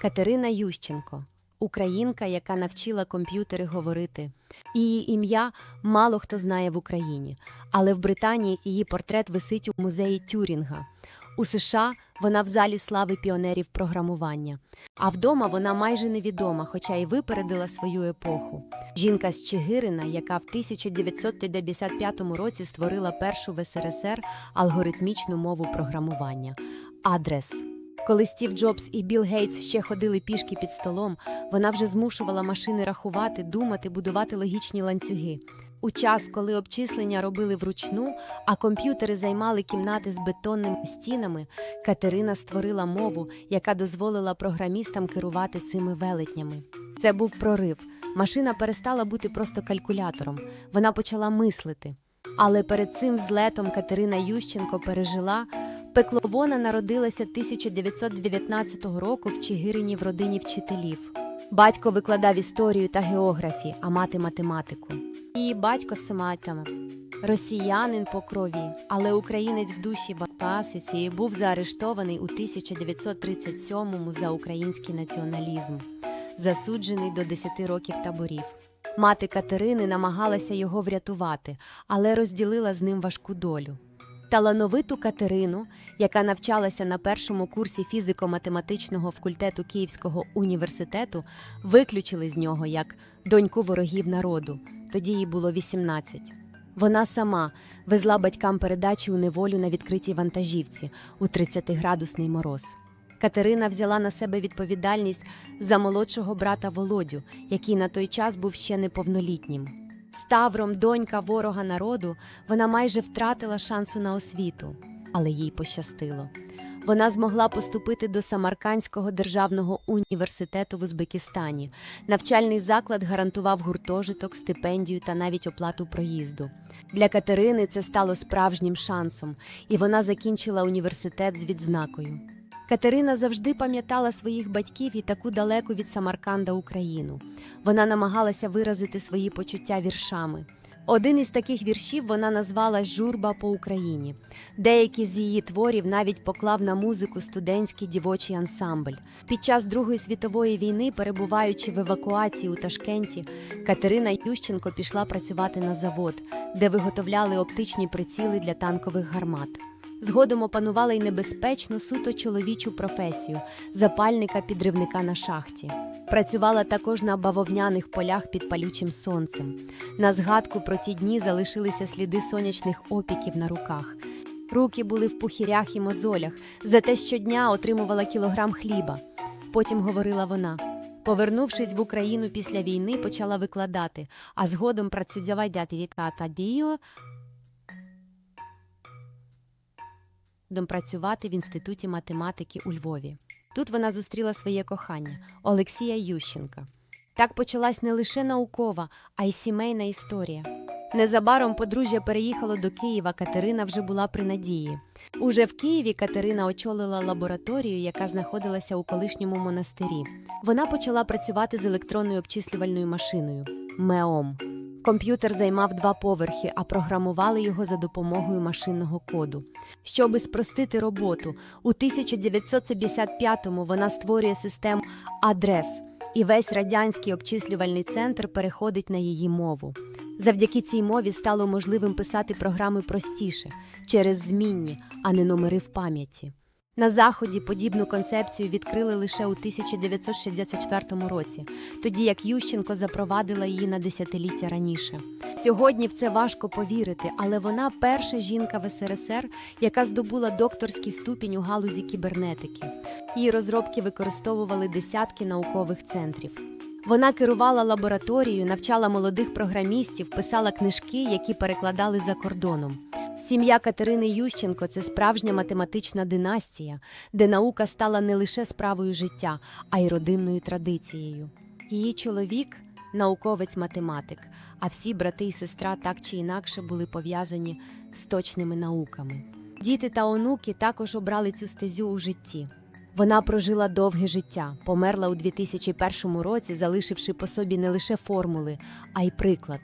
Катерина Ющенко, українка, яка навчила комп'ютери говорити. Її ім'я мало хто знає в Україні, але в Британії її портрет висить у музеї Тюрінга. У США вона в залі слави піонерів програмування. А вдома вона майже невідома, хоча й випередила свою епоху. Жінка з Чигирина, яка в 1955 році створила першу в СРСР алгоритмічну мову програмування адрес. Коли Стів Джобс і Білл Гейтс ще ходили пішки під столом, вона вже змушувала машини рахувати, думати, будувати логічні ланцюги. У час, коли обчислення робили вручну, а комп'ютери займали кімнати з бетонними стінами, Катерина створила мову, яка дозволила програмістам керувати цими велетнями. Це був прорив. Машина перестала бути просто калькулятором, вона почала мислити. Але перед цим злетом Катерина Ющенко пережила Пекло вона народилася 1919 року в Чигирині в родині вчителів. Батько викладав історію та географію, а мати математику. Її батько з сематами. Росіянин по крові, але українець в душі Пасисі був заарештований у 1937-му за український націоналізм, засуджений до 10 років таборів. Мати Катерини намагалася його врятувати, але розділила з ним важку долю. Талановиту Катерину, яка навчалася на першому курсі фізико-математичного факультету Київського університету, виключили з нього як доньку ворогів народу. Тоді їй було 18. Вона сама везла батькам передачі у неволю на відкритій вантажівці у 30-градусний мороз. Катерина взяла на себе відповідальність за молодшого брата Володю, який на той час був ще неповнолітнім. Ставром, донька ворога народу, вона майже втратила шансу на освіту, але їй пощастило. Вона змогла поступити до Самаркандського державного університету в Узбекистані. Навчальний заклад гарантував гуртожиток, стипендію та навіть оплату проїзду. Для Катерини це стало справжнім шансом, і вона закінчила університет з відзнакою. Катерина завжди пам'ятала своїх батьків і таку далеку від Самарканда Україну. Вона намагалася виразити свої почуття віршами. Один із таких віршів вона назвала Журба по Україні. Деякі з її творів навіть поклав на музику студентський дівочий ансамбль. Під час Другої світової війни, перебуваючи в евакуації у Ташкенті, Катерина Ющенко пішла працювати на завод, де виготовляли оптичні приціли для танкових гармат. Згодом опанувала й небезпечну суто чоловічу професію запальника підривника на шахті. Працювала також на бавовняних полях під палючим сонцем. На згадку про ті дні залишилися сліди сонячних опіків на руках. Руки були в пухірях і мозолях, зате щодня отримувала кілограм хліба. Потім говорила вона. Повернувшись в Україну після війни, почала викладати, а згодом працювати діо працювати в інституті математики у Львові. Тут вона зустріла своє кохання Олексія Ющенка. Так почалась не лише наукова, а й сімейна історія. Незабаром подружжя переїхало до Києва. Катерина вже була при надії. Уже в Києві Катерина очолила лабораторію, яка знаходилася у колишньому монастирі. Вона почала працювати з електронною обчислювальною машиною МЕОМ. Комп'ютер займав два поверхи, а програмували його за допомогою машинного коду. Щоби спростити роботу, у 1955-му вона створює систему адрес, і весь радянський обчислювальний центр переходить на її мову. Завдяки цій мові стало можливим писати програми простіше через змінні, а не номери в пам'яті. На заході подібну концепцію відкрили лише у 1964 році, тоді як Ющенко запровадила її на десятиліття раніше. Сьогодні в це важко повірити, але вона перша жінка в СРСР, яка здобула докторський ступінь у галузі кібернетики. Її розробки використовували десятки наукових центрів. Вона керувала лабораторією, навчала молодих програмістів, писала книжки, які перекладали за кордоном. Сім'я Катерини Ющенко це справжня математична династія, де наука стала не лише справою життя, а й родинною традицією. Її чоловік науковець-математик, а всі брати і сестра так чи інакше були пов'язані з точними науками. Діти та онуки також обрали цю стезю у житті. Вона прожила довге життя, померла у 2001 році, залишивши по собі не лише формули, а й приклад.